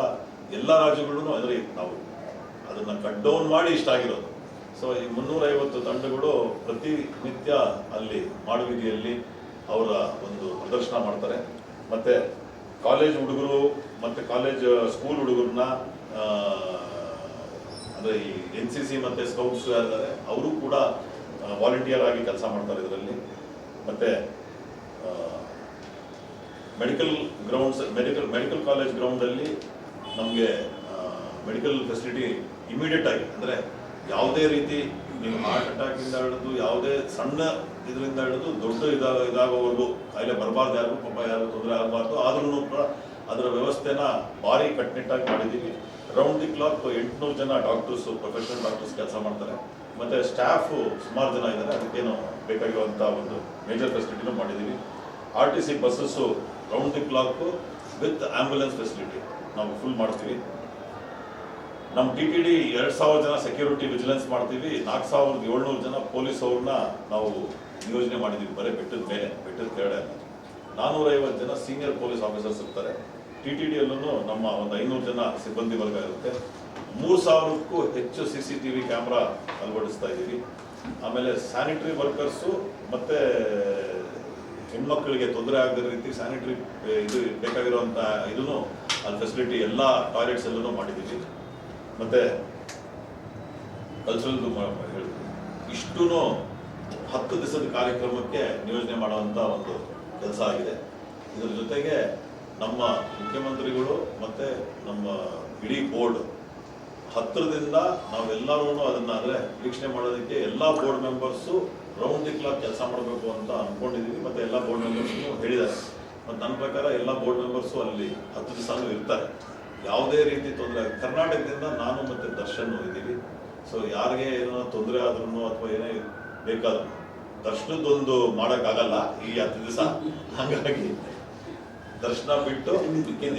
S1: ಎಲ್ಲಾ ರಾಜ್ಯಗಳು ಅಂದ್ರೆ ನಾವು. ಅದನ್ನ ಕಟ್ ಡೌನ್ ಮಾಡಿ ಇಷ್ಟ ಆಗಿರೋದು. ಸೊ ಈ ಮುನ್ನೂರ ಐವತ್ತು ತಂಡಗಳು ಪ್ರತಿನಿತ್ಯ ಅಲ್ಲಿ ಮಾಡುವಿಧಿಯಲ್ಲಿ ಅವರ ಒಂದು ಪ್ರದರ್ಶನ ಮಾಡ್ತಾರೆ. ಮತ್ತೆ ಕಾಲೇಜ್ ಹುಡುಗರು ಮತ್ತೆ ಕಾಲೇಜ್ ಸ್ಕೂಲ್ ಹುಡುಗರನ್ನ ಅಂದ್ರೆ ಈ ಎನ್ ಸಿ ಸಿ ಮತ್ತೆ ಸ್ಕೌಟ್ಸ್ ಯಾರಿದ್ದಾರೆ, ಅವರು ಕೂಡ ವಾಲಂಟಿಯರ್ ಆಗಿ ಕೆಲಸ ಮಾಡ್ತಾರೆ ಇದರಲ್ಲಿ. ಮತ್ತೆ medical grounds, medical medical college ಗ್ರೌಂಡಲ್ಲಿ ನಮಗೆ ಮೆಡಿಕಲ್ ಫೆಸಿಲಿಟಿ ಇಮಿಡಿಯೇಟ್ ಆಗಿ, ಅಂದರೆ ಯಾವುದೇ ರೀತಿ ನೀವು ಹಾರ್ಟ್ ಅಟ್ಯಾಕಿಂದ ಹಿಡಿದು ಯಾವುದೇ ಸಣ್ಣ ಇದರಿಂದ ಹಿಡಿದು ದೊಡ್ಡ ಇದಾಗ, ಇದಾಗೋವರೆಗೂ ಕಾಯಿಲೆ ಬರಬಾರ್ದು, ಯಾರಿಗೂ ಪಾಪ ಯಾರು ತೊಂದರೆ ಆಗಬಾರ್ದು ಆದ್ರೂ ಕೂಡ ಅದರ ವ್ಯವಸ್ಥೆನ ಭಾರಿ ಕಟ್ಟುನಿಟ್ಟಾಗಿ ಮಾಡಿದ್ದೀವಿ ರೌಂಡ್ ದಿ ಕ್ಲಾಕ್ ಎಂಟುನೂರು ಜನ ಡಾಕ್ಟರ್ಸ್ ಪ್ರೊಫೆಷನಲ್ ಡಾಕ್ಟರ್ಸ್ ಕೆಲಸ ಮಾಡ್ತಾರೆ. ಮತ್ತೆ ಸ್ಟಾಫ್ ಸುಮಾರು ಜನ ಇದ್ದಾರೆ, ಅದಕ್ಕೇನು ಬೇಕಾಗಿರುವಂಥ ಒಂದು ಮೇಜರ್ ಫೆಸಿಲಿಟಿನೂ ಮಾಡಿದ್ದೀವಿ R T C buses round the clock with ambulance facility ನಾವು ಫುಲ್ ಮಾಡ್ತೀವಿ. ನಮ್ಮ ಟಿ ಟಿ ಡಿ ಎರಡು ಸಾವಿರ ಜನ ಸೆಕ್ಯೂರಿಟಿ ವಿಜಿಲೆನ್ಸ್ ಮಾಡ್ತೀವಿ ನಾಲ್ಕು ಸಾವಿರದ ಏಳ್ನೂರು ಜನ ಪೊಲೀಸ್ ಅವ್ರನ್ನ ನಾವು ನಿಯೋಜನೆ ಮಾಡಿದ್ದೀವಿ ಬರೀ ಬೆಟ್ಟದ ಮೇಲೆ, ಬೆಟ್ಟದ ಕೆಳಗಡೆ ನಾನ್ನೂರೈವತ್ತು ಜನ ಸೀನಿಯರ್ ಪೊಲೀಸ್ ಆಫೀಸರ್ಸ್ ಇರ್ತಾರೆ. ಟಿ ಟಿ ಡಿಯಲ್ಲೂ ನಮ್ಮ ಒಂದು ಐನೂರು ಜನ ಸಿಬ್ಬಂದಿ ವರ್ಗ ಇರುತ್ತೆ. ಮೂರು ಸಾವಿರಕ್ಕೂ ಹೆಚ್ಚು C C T V camera ಅಳವಡಿಸ್ತಾ ಇದ್ದೀವಿ ಆಮೇಲೆ ಸ್ಯಾನಿಟರಿ ವರ್ಕರ್ಸು ಮತ್ತು ಹೆಣ್ಮಕ್ಳಿಗೆ ತೊಂದರೆ ಆಗದ ರೀತಿ ಸ್ಯಾನಿಟರಿ ಇದು ಬೇಕಾಗಿರುವಂಥ ಇದನ್ನು ಅಲ್ಲಿ ಫೆಸಿಲಿಟಿ ಎಲ್ಲ ಟಾಯ್ಲೆಟ್ಸ್ ಎಲ್ಲೂ ಮಾಡಿದ್ದೀವಿ ಮತ್ತೆ ಕಲ್ಚರಲ್ದು ಹೇಳಿದ್ರು ಇಷ್ಟೂ ಹತ್ತು ದಿವಸದ ಕಾರ್ಯಕ್ರಮಕ್ಕೆ ನಿಯೋಜನೆ ಮಾಡುವಂಥ ಒಂದು ಕೆಲಸ ಆಗಿದೆ. ಇದರ ಜೊತೆಗೆ ನಮ್ಮ ಮುಖ್ಯಮಂತ್ರಿಗಳು ಮತ್ತೆ ನಮ್ಮ ಇಡೀ ಬೋರ್ಡ್ ಹತ್ತಿರದಿಂದ ನಾವೆಲ್ಲರೂ ಅದನ್ನ ಅಂದ್ರೆ ವೀಕ್ಷಣೆ ಮಾಡೋದಕ್ಕೆ ಎಲ್ಲ board members round the clock ಕೆಲಸ ಮಾಡಬೇಕು ಅಂತ ಅನ್ಕೊಂಡಿದೀವಿ. ಮತ್ತೆ ಎಲ್ಲ ಬೋರ್ಡ್ ಮೆಂಬರ್ಸ್ನು ಹೇಳಿದ್ದಾರೆ. ಮತ್ತು ನನ್ನ ಪ್ರಕಾರ ಎಲ್ಲ ಬೋರ್ಡ್ ಮೆಂಬರ್ಸು ಅಲ್ಲಿ ಹತ್ತು ದಿವಸನೂ ಇರ್ತಾರೆ. ಯಾವುದೇ ರೀತಿ ತೊಂದರೆ ಕರ್ನಾಟಕದಿಂದ ನಾನು ಮತ್ತೆ ದರ್ಶನ್ ಇದ್ದೀವಿ ಸೊ ಯಾರಿಗೆ ಏನೋ ತೊಂದರೆ ಆದ್ರೂ ಅಥವಾ ಏನೇ ಬೇಕಾದ್ರೂ ದರ್ಶನದೊಂದು ಮಾಡೋಕ್ಕಾಗಲ್ಲ ಈ ಹತ್ತು ದಿವಸ. ಹಾಗಾಗಿ ದರ್ಶನ ಬಿಟ್ಟು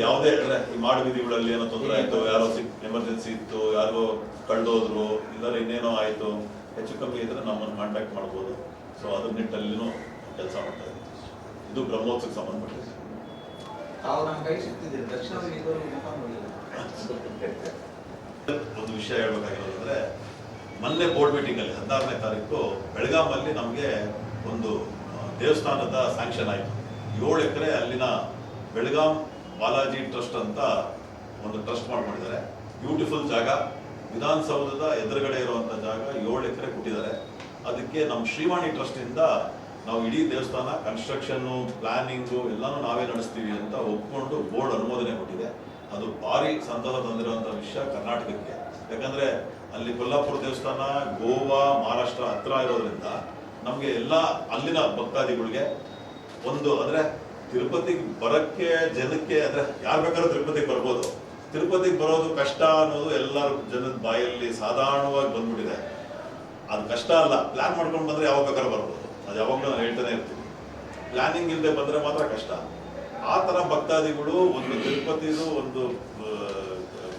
S1: ಯಾವುದೇ ಈ ಮಾಡುವಿದಿಗಳಲ್ಲಿ ಏನೋ ತೊಂದರೆ ಆಯ್ತು, ಯಾರೋ ಸಿಕ್, ಎಮರ್ಜೆನ್ಸಿ ಇತ್ತು ಯಾರೋ ಕಳ್ದೋದ್ರು ಇಲ್ಲ ಇನ್ನೇನೋ ಆಯಿತು, ಹೆಚ್ಚು ಕಮ್ಮಿ ಇದ್ರೆ ನಮ್ಮನ್ನು ಕಾಂಟ್ಯಾಕ್ಟ್ ಮಾಡ್ಬೋದು. ಸೊ ಅದ್ರ ನಿಟ್ಟಲ್ಲಿನೂ ಕೆಲಸ ಮಾಡ್ತಾ ಇದ್ದೀವಿ. ಇದು ಬ್ರಹ್ಮೋತ್ಸವಕ್ಕೆ ಸಂಬಂಧಪಟ್ಟಿದೆ.
S2: ತಾವು ನಮ್ಮ ಕೈ ದಕ್ಷಿಣ
S1: ಒಂದು ವಿಷಯ ಹೇಳ್ಬೇಕಾಗಿರೋದಂದ್ರೆ ಮೊನ್ನೆ ಬೋರ್ಡ್ ಮೀಟಿಂಗ್ ಅಲ್ಲಿ ಹದಿನಾರನೇ ತಾರೀಕು ಬೆಳಗಾಮಲ್ಲಿ ನಮಗೆ ಒಂದು ದೇವಸ್ಥಾನದ ಸ್ಯಾಂಕ್ಷನ್ ಆಯಿತು. ಏಳು ಎಕರೆ ಅಲ್ಲಿನ ಬೆಳಗಾಂ ಬಾಲಾಜಿ ಟ್ರಸ್ಟ್ ಅಂತ ಒಂದು ಟ್ರಸ್ಟ್ ಮಾಡಿದ್ದಾರೆ. ಬ್ಯೂಟಿಫುಲ್ ಜಾಗ. ವಿಧಾನಸೌಧದ ಎದುರುಗಡೆ ಇರುವಂಥ ಜಾಗ ಏಳು ಎಕರೆ ಕೊಟ್ಟಿದ್ದಾರೆ. ಅದಕ್ಕೆ ನಮ್ಮ ಶ್ರೀವಾಣಿ ಟ್ರಸ್ಟ್ ಇಂದ ನಾವು ಇಡೀ ದೇವಸ್ಥಾನ ಕನ್ಸ್ಟ್ರಕ್ಷನ್ ಪ್ಲಾನಿಂಗು ಎಲ್ಲಾನು ನಾವೇ ನಡೆಸ್ತೀವಿ ಅಂತ ಒಪ್ಕೊಂಡು ಬೋರ್ಡ್ ಅನುಮೋದನೆ ಕೊಟ್ಟಿದೆ. ಅದು ಭಾರಿ ಸಂತಸ ತಂದಿರುವಂಥ ವಿಷಯ ಕರ್ನಾಟಕಕ್ಕೆ. ಯಾಕಂದ್ರೆ ಅಲ್ಲಿ ಕೊಲ್ಲಾಪುರ ದೇವಸ್ಥಾನ, ಗೋವಾ, ಮಹಾರಾಷ್ಟ್ರ ಹತ್ರ ಇರೋದ್ರಿಂದ ನಮಗೆ ಎಲ್ಲ ಅಲ್ಲಿನ ಭಕ್ತಾದಿಗಳಿಗೆ ಒಂದು ಅಂದ್ರೆ ತಿರುಪತಿಗೆ ಬರಕ್ಕೆ, ಜನಕ್ಕೆ ಅಂದ್ರೆ ಯಾರು ಬೇಕಾದ್ರೂ ತಿರುಪತಿಗೆ ಬರ್ಬೋದು. ತಿರುಪತಿಗೆ ಬರೋದು ಕಷ್ಟ ಅನ್ನೋದು ಎಲ್ಲರ ಜನದ ಬಾಯಲ್ಲಿ ಸಾಧಾರಣವಾಗಿ ಬಂದ್ಬಿಟ್ಟಿದೆ. ಅದು ಕಷ್ಟ ಅಲ್ಲ. ಪ್ಲಾನ್ ಮಾಡ್ಕೊಂಡು ಬಂದರೆ ಯಾವಾಗ ಬೇಕಾದ್ರೂ ಬರ್ಬೋದು. ಅದು ಯಾವಾಗಲೂ ನಾನು ಹೇಳ್ತಾನೆ ಇರ್ತೀನಿ. ಪ್ಲಾನಿಂಗ್ ಇಲ್ಲದೆ ಬಂದ್ರೆ ಮಾತ್ರ ಕಷ್ಟ. ಆ ತರ ಭಕ್ತಾದಿಗಳು ಒಂದು ತಿರುಪತಿದು ಒಂದು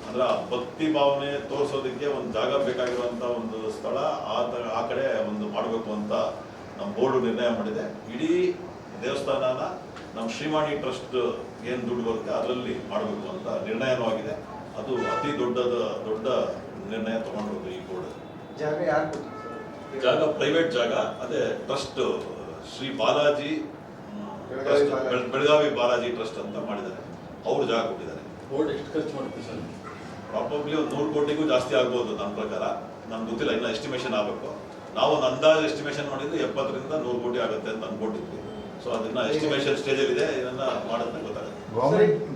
S1: ಅಂದ್ರೆ ಭಕ್ತಿ ಭಾವನೆ ತೋರಿಸೋದಕ್ಕೆ ಒಂದು ಜಾಗ ಬೇಕಾಗಿರುವಂತ ಒಂದು ಸ್ಥಳ ಆ ಥರ ಆ ಕಡೆ ಒಂದು ಮಾಡಬೇಕು ಅಂತ ನಮ್ಮ ಬೋರ್ಡು ನಿರ್ಣಯ ಮಾಡಿದೆ. ಇಡೀ ದೇವಸ್ಥಾನನ ನಮ್ಮ ಶ್ರೀವಾಣಿ ಟ್ರಸ್ಟ್ ಏನು ದುಡ್ಡು ಬರುತ್ತೆ ಅದರಲ್ಲಿ ಮಾಡಬೇಕು ಅಂತ ನಿರ್ಣಯನೂ ಆಗಿದೆ. ಅದು ಅತಿ ದೊಡ್ಡದ, ದೊಡ್ಡ ನಿರ್ಣಯ ತಗೊಂಡಿರೋದು ಈ ಬೋರ್ಡ್.
S2: ಜಾಗ ಯಾರು
S1: ಜಾಗ ಪ್ರೈವೇಟ್ ಜಾಗ ಅದೇ trust Shri Balaji
S2: Belagavi
S1: trust,
S2: Balaji.
S1: Belagavi Balaji trust ಅಂತ ಮಾಡಿದ್ದಾರೆ. ಅವರು ಜಾಗ ಕೊಟ್ಟಿದ್ದಾರೆ.
S3: ಬೋರ್ಡ್ ಎಷ್ಟು ಖರ್ಚು ಮಾಡುತ್ತೆ ಸರ್?
S1: ಪ್ರಾಬಬ್ಲಿ ಒಂದು ನೂರು ಕೋಟಿಗೂ ಜಾಸ್ತಿ ಆಗ್ಬೋದು ನನ್ನ ಪ್ರಕಾರ. ನಮ್ಗೆ ಗೊತ್ತಿಲ್ಲ ಇನ್ನ ಎಸ್ಟಿಮೇಷನ್ ಆಗಬೇಕು. ನಾವು ಒಂದು ಅಂದಾಜು ಎಸ್ಟಿಮೇಷನ್ ಮಾಡಿದ್ದು ಎಪ್ಪತ್ತರಿಂದ ನೂರು ಕೋಟಿ ಆಗುತ್ತೆ ಅಂತ ಅನ್ಕೊಂಡಿದ್ವಿ. ಸೊ ಅದನ್ನ ಎಸ್ಟಿಮೇಷನ್ ಸ್ಟೇಜಲ್ಲಿ ಇದೆ ಇದನ್ನ ಮಾಡೋದನ್ನ ಗೊತ್ತಾಗುತ್ತೆ.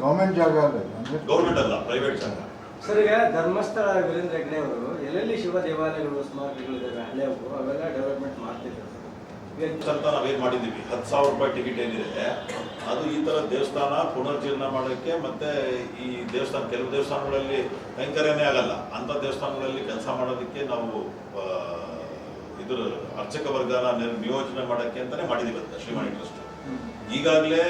S4: ಗೌರ್ಮೆಂಟ್ ಜಾಗ ಅಲ್ಲ ಅಂದ್ರೆ?
S1: ಗೌರ್ಮೆಂಟ್ ಅಲ್ಲ ಪ್ರೈವೇಟ್ ಜಾಗ.
S5: ಸರ್ ಈಗ ಧರ್ಮಸ್ಥಳ ವೀರೇಂದ್ರ ಹೆಗ್ಡೆ ಅವರು ಎಲ್ಲೆಲ್ಲಿ ಶಿವ ದೇವಾಲಯಗಳು ಸ್ಮಾರಕಗಳಿದ್ದಾವೆ ಅವರು ಅವೆಲ್ಲ ಡೆವಲಪ್ಮೆಂಟ್ ಮಾಡ್ತಿದ್ದಾರೆ ಸರ್
S1: ಅಂತ ನಾವೇನು ಮಾಡಿದ್ದೀವಿ? ಹತ್ತು ಸಾವಿರ ರೂಪಾಯಿ ಟಿಕೆಟ್ ಏನಿದೆ ಅದು ಈ ಥರ ದೇವಸ್ಥಾನ ಪುನರ್ಜೀರ್ಣ ಮಾಡೋಕ್ಕೆ ಮತ್ತು ಈ ದೇವಸ್ಥಾನ ಕೆಲವು ದೇವಸ್ಥಾನಗಳಲ್ಲಿ ಕೈಂಕರ್ಯನೇ ಆಗಲ್ಲ. ಅಂಥ ದೇವಸ್ಥಾನಗಳಲ್ಲಿ ಕೆಲಸ ಮಾಡೋದಕ್ಕೆ ನಾವು ಇದ್ರ ಅರ್ಚಕ ವರ್ಗನ ನಿಯೋಜನೆ ಮಾಡೋಕ್ಕೆ ಅಂತಲೇ ಮಾಡಿದ್ದೀವಿ ಅಂತ ಶ್ರೀವಾಣಿ ಟ್ರಸ್ಟ್. ಈಗಾಗಲೇ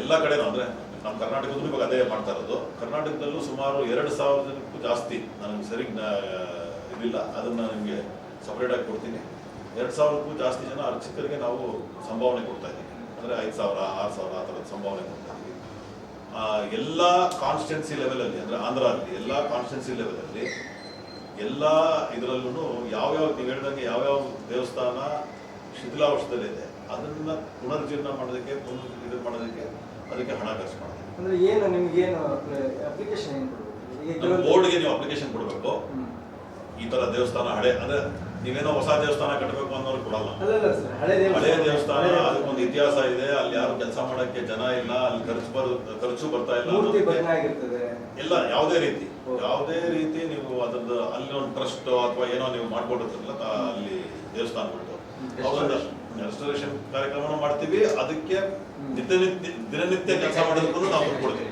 S1: ಎಲ್ಲ ಕಡೆನೂ ಅಂದ್ರೆ ನಮ್ಮ ಕರ್ನಾಟಕದಲ್ಲೂ ಇವಾಗ ಅದೇ ಮಾಡ್ತಾ ಇರೋದು. ಕರ್ನಾಟಕದಲ್ಲೂ ಸುಮಾರು ಎರಡು ಸಾವಿರದಕ್ಕೂ ಜಾಸ್ತಿ ನನಗೆ ಸರಿ ಇದಿಲ್ಲ. ಅದನ್ನ ನಿಮಗೆ ಸಪರೇಟ್ ಆಗಿ ಕೊಡ್ತೀನಿ. ಎರಡು ಸಾವಿರಕ್ಕೂ ಜಾಸ್ತಿ ಜನ ಅರ್ಚಕರಿಗೆ ನಾವು ಸಂಭಾವನೆ ಕೊಡ್ತಾ ಇದ್ದೀವಿ. ಅಂದರೆ ಐದು ಸಾವಿರ, ಆರು ಸಾವಿರ ಆ ಥರದ ಸಂಭಾವನೆ ಕೊಡ್ತಾ ಇದ್ದೀವಿ. ಎಲ್ಲ ಕಾನ್ಸ್ಟಿಟ್ಯೂನ್ಸಿ ಲೆವೆಲಲ್ಲಿ ಅಂದರೆ ಆಂಧ್ರ ಅಲ್ಲಿ, ಎಲ್ಲ ಕಾನ್ಸ್ಟಿಟ್ಯೂನ್ಸಿ ಲೆವೆಲಲ್ಲಿ ಎಲ್ಲ ಇದರಲ್ಲೂ ಯಾವ್ಯಾವ ನೀವು ಹೇಳ್ದಂಗೆ ಯಾವ್ಯಾವ ದೇವಸ್ಥಾನ ಶಿಥಿಲಾವಸ್ಥೆಯಲ್ಲಿದೆ, ಅದನ್ನು ಪುನರ್ಜೀರ್ಣ ಮಾಡೋದಕ್ಕೆ, ಪುನರ್ ಇದು ಮಾಡೋದಕ್ಕೆ ಅದಕ್ಕೆ ಹಣ ಖರ್ಚು ಮಾಡೋದು
S5: ಅಂದ್ರೆ ಏನು ಅಪ್ಲಿಕೇಶನ್ ಏನು ಕೊಡ್ಬೇಕು?
S1: ಬೋರ್ಡ್ಗೆ ನೀವು ಅಪ್ಲಿಕೇಶನ್ ಕೊಡಬೇಕು. ಈ ತರ ದೇವಸ್ಥಾನ ಹಳೆ ಅಂದ್ರೆ ನೀವೇನೋ ಹೊಸ ದೇವಸ್ಥಾನ ಕಟ್ಟಬೇಕು ಅನ್ನೋರು ಕೊಡಲ್ಲ.
S5: ಹಳೆ ದೇವಸ್ಥಾನ
S1: ಅದಕ್ಕೊಂದು ಇತಿಹಾಸ ಇದೆ ಅಲ್ಲಿ ಯಾರು ಕೆಲಸ ಮಾಡಕ್ಕೆ ಜನ ಇಲ್ಲ ಅಲ್ಲಿ ಖರ್ಚು ಬರು ಖರ್ಚು ಬರ್ತಾ ಇಲ್ಲ ಇಲ್ಲ ಯಾವುದೇ ರೀತಿ. ಯಾವುದೇ ರೀತಿ ನೀವು ಅದ್ರದ್ದು ಅಲ್ಲಿ ಒಂದು ಟ್ರಸ್ಟ್ ಅಥವಾ ಏನೋ ನೀವು ಮಾಡ್ಕೊಂಡಿರ್ತಿರಲ್ಲ ಅಲ್ಲಿ ದೇವಸ್ಥಾನ ಅವಾಗ ರೆಸ್ಟೋರೇಷನ್ ಕಾರ್ಯಕ್ರಮ ಮಾಡ್ತೀವಿ ಅದಕ್ಕೆ ನಿತ್ಯನಿತ್ಯ ದಿನನಿತ್ಯ ಕೆಲಸ ಮಾಡೋದಕ್ಕೂ ನಾವು ದುಡ್ಡು ಕೊಡ್ತೀವಿ.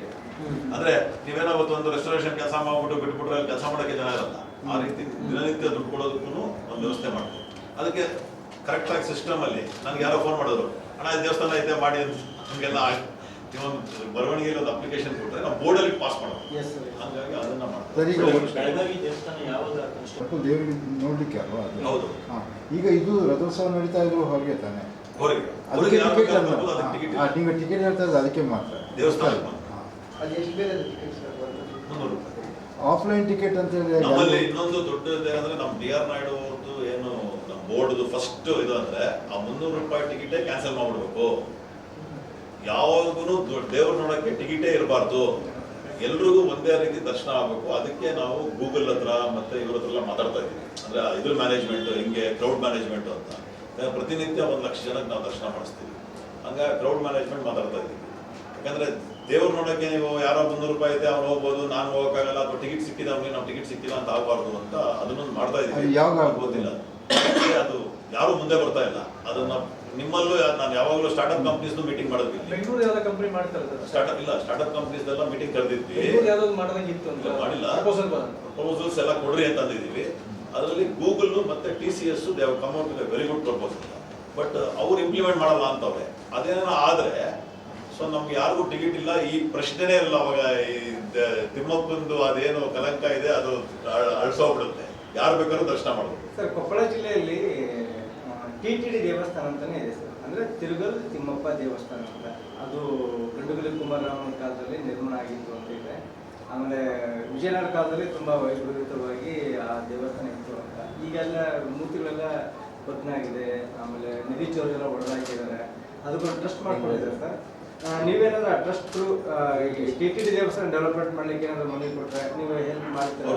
S1: ಅಂದ್ರೆ ನೀವೇನೋ ಅವತ್ತು ಒಂದು ರೆಸ್ಟೋರೇಷನ್ ಕೆಲಸ ಮಾಡ್ಬಿಟ್ಟು ಬಿಟ್ಬಿಟ್ರೆ ಕೆಲಸ ಮಾಡೋಕೆ ಜನ ಇರಲ್ಲ. ಆ ರೀತಿ ದಿನನಿತ್ಯ ದುಡ್ಡು ಕೊಡೋದಕ್ಕೂ ಒಂದು ವ್ಯವಸ್ಥೆ ಮಾಡ್ತೀವಿ. ಅದಕ್ಕೆ ಕರೆಕ್ಟ್ ಆಗಿ ಸಿಸ್ಟಮ್ ಅಲ್ಲಿ ನನ್ಗೆ ಯಾರೋ ಫೋನ್ ಮಾಡಿದ್ರು ಅಣ್ಣ ಈ ದೇವಸ್ಥಾನ ಐತೆ ಮಾಡಿ ನಿಮ್ಗೆಲ್ಲ ಆಯ್ತು ನೀವೊಂದು ಬರವಣಿಗೆಗೆ ಒಂದು ಅಪ್ಲಿಕೇಶನ್ ಕೊಟ್ಟರೆ ನಾವು ಬೋರ್ಡಲ್ಲಿ ಪಾಸ್ ಮಾಡೋದು. ಹಂಗಾಗಿ ಅದನ್ನ
S4: ಒಂದು- ಸ್ವಲ್ಪ ದೇವರಿಗೆ ನೋಡ್ಲಿಕ್ಕೆ ಅಲ್ವಾ?
S1: ಹೌದು.
S4: ಹಾ. ಈಗ ಇದು ರಥೋತ್ಸವ ನಡೀತಾ ಇದ್ರು ಹೊರಗೆ ತಾನೆ
S1: ಹೊರಗೆ
S4: ಅದಕ್ಕೆ
S1: ಹೊರಗೆ
S4: ಟಿಕೆಟ್ ಅಲ್ವಾ?
S1: ಅದಕ್ಕೆ ಟಿಕೆಟ್
S4: ಹಾ,
S1: ಇಲ್ಲ.
S4: ಟಿಕೆಟ್ ಹೇಳ್ತಾ ಇರೋದು ಅದಕ್ಕೆ ಮಾತ್ರ
S1: ದೇವಸ್ಥಾನ
S4: ಆಫ್ಲೈನ್ ಟಿಕೆಟ್ ಅಂತ ಹೇಳಿ
S1: ನಮ್ಮಲ್ಲಿ ಇನ್ನೊಂದು ದೊಡ್ಡದು ಏನಂದ್ರೆ ನಮ್ಮ ಬಿ ಆರ್ ನಾಯ್ಡು ಅವ್ರದ್ದು ಏನು ನಮ್ಮ ಬೋರ್ಡ್ದು ಫಸ್ಟ್ ಇದು ಅಂದ್ರೆ ಆ ಮುನ್ನೂರು ರೂಪಾಯಿ ಟಿಕೆಟೇ ಕ್ಯಾನ್ಸಲ್ ಮಾಡ್ಬಿಡ್ಬೇಕು ಯಾವಾಗೂ ದೇವ್ರ ನೋಡಕ್ಕೆ ಟಿಕೆಟೇ ಇರಬಾರ್ದು. ಎಲ್ರಿಗೂ ಒಂದೇ ರೀತಿ ದರ್ಶನ ಆಗಬೇಕು. ಅದಕ್ಕೆ ನಾವು ಗೂಗಲ್ ಹತ್ರ ಮತ್ತೆ ಇವ್ರ ಹತ್ರ ಎಲ್ಲ ಮಾತಾಡ್ತಾ ಇದ್ದೀವಿ. ಅಂದ್ರೆ ಇದ್ರ ಮ್ಯಾನೇಜ್ಮೆಂಟ್ ಹಿಂಗೆ ಕ್ರೌಡ್ ಮ್ಯಾನೇಜ್ಮೆಂಟ್ ಅಂತ. ಪ್ರತಿನಿತ್ಯ ಒಂದು ಲಕ್ಷ ಜನಕ್ಕೆ ನಾವು ದರ್ಶನ ಮಾಡಿಸ್ತೀವಿ. ಹಂಗ ಕ್ರೌಡ್ ಮ್ಯಾನೇಜ್ಮೆಂಟ್ ಮಾತಾಡ್ತಾ ಇದ್ದೀವಿ. ಯಾಕಂದ್ರೆ ದೇವ್ರು ನೋಡಕ್ಕೆ ನೀವು ಯಾರೋ ಮುನ್ನೂರು ರೂಪಾಯಿ ಇದೆ ಅವ್ನು ಹೋಗ್ಬೋದು ನಾನು ಹೋಗಕ್ಕಾಗಲ್ಲ ಅಥವಾ ಟಿಕೆಟ್ ಸಿಕ್ಕಿದೆ ಅವ್ನಿಗೆ ನಾವು ಟಿಕೆಟ್ ಸಿಕ್ಕಿಲ್ಲ ಅಂತ ಆಗಬಾರ್ದು ಅಂತ ಅದನ್ನೊಂದು ಮಾಡ್ತಾ ಇದ್ದೀವಿ. ಗೊತ್ತಿಲ್ಲ. ಅದು ಯಾರು ಮುಂದೆ ಬರ್ತಾ ಇಲ್ಲ. ಅದನ್ನ ನಿಮ್ಮಲ್ಲೂ ನಾನು ಯಾವಾಗಲೂ ಸ್ಟಾರ್ಟ್ಅಪ್ ಕಂಪ್ನೀಸ್ ಮೀಟಿಂಗ್ ಮಾಡಿದ್ವಿ
S6: ಬೆಂಗಳೂರು ಯಾವ್ದೋ ಕಂಪನಿ ಮಾಡ್ತಾರೆ ಸರ್.
S1: ಸ್ಟಾರ್ಟ್ಅಪ್ ಇಲ್ಲ ಸ್ಟಾರ್ಟ್ಅಪ್ ಕಂಪ್ನೀಸ್ ಎಲ್ಲ ಮೀಟಿಂಗ್ ಕರೆದಿದ್ವಿ.
S6: ಬೆಂಗಳೂರು ಯಾವ್ದೋ ಮಾಡ್ದಂಗೆ ಅಂತ.
S1: ಮಾಡಿಲ್ಲ.
S6: ಪ್ರಪೋಸಲ್
S1: ಪ್ರಪೋಸಲ್ಸ್ ಎಲ್ಲ ಕೊಡ್ರಿ ಅಂತ ಅಂದಿದ್ದೀವಿ. ಅದರಲ್ಲಿ ಗೂಗಲ್ ಮತ್ತೆ T C S they come out with very good proposal but ಅವ್ರು ಇಂಪ್ಲಿಮೆಂಟ್ ಮಾಡಲ್ಲ ಅಂತವ್ರೆ. ಅದೇನೋ ಆದ್ರೆ ಸೊ ನಮ್ಗೆ ಯಾರಿಗೂ ಟಿಕೆಟ್ ಇಲ್ಲ. ಈ ಪ್ರಶ್ನೆನೇ ಇಲ್ಲ ಅವಾಗ ಈ ತಿಮ್ಮಪ್ಪಂದು ಅದೇನು ಕಲಂಕ ಇದೆ ಅದು ಅಳಿಸೋಗ್ಬಿಡುತ್ತೆ ಅಳ್ಸೋಗ್ಬಿಡುತ್ತೆ. ಯಾರು ಬೇಕಾದ್ರೂ ದರ್ಶನ ಮಾಡ್ಬೋದು.
S5: ಸರ್ ಕೊಪ್ಪಳ ಜಿಲ್ಲೆಯಲ್ಲಿ ಟಿ ಟಿ ಡಿ ದೇವಸ್ಥಾನ ಅಂತಲೇ ಇದೆ ಸರ್. ಅಂದ್ರೆ ತಿರುಗಲ್ ತಿಮ್ಮಪ್ಪ ದೇವಸ್ಥಾನ ಅಂತ. ಅದು ಗಂಡುಗಲಿ ಕುಮಾರರಾಮನ ಕಾಲದಲ್ಲಿ ನಿರ್ಮಾಣ ಆಗಿತ್ತು ಅಂತ ಇದೆ. ಆಮೇಲೆ ವಿಜಯನಗರ ಕಾಲದಲ್ಲಿ ತುಂಬಾ ವೈಭವಿತವಾಗಿ ಆ ದೇವಸ್ಥಾನ ಇತ್ತು ಅಂತ. ಈಗೆಲ್ಲ ಮೂರ್ತಿಗಳೆಲ್ಲ ಪತ್ನಾಗಿದೆ ಆಮೇಲೆ ನಿಧಿ ಚೌರ್ಯೆಲ್ಲ ಹೊಡೆದಾಕಿದ್ದಾರೆ. ಅದಕ್ಕೊಂದು ಟ್ರಸ್ಟ್ ಮಾಡ್ಕೊಂಡಿದ್ದಾರೆ ಸರ್? ನೀವೇನಾದ್ರೂ ಆ ಟ್ರಸ್ಟ್ ಟಿ ಟಿ ಡಿ ದೇವಸ್ಥಾನ ಡೆವಲಪ್ಮೆಂಟ್ ಮಾಡ್ಲಿಕ್ಕೆ ಏನಾದ್ರು ಮನವಿ ಕೊಟ್ಟರೆ ನೀವು ಹೆಲ್ಪ್ ಮಾಡ್ತೀರಾ?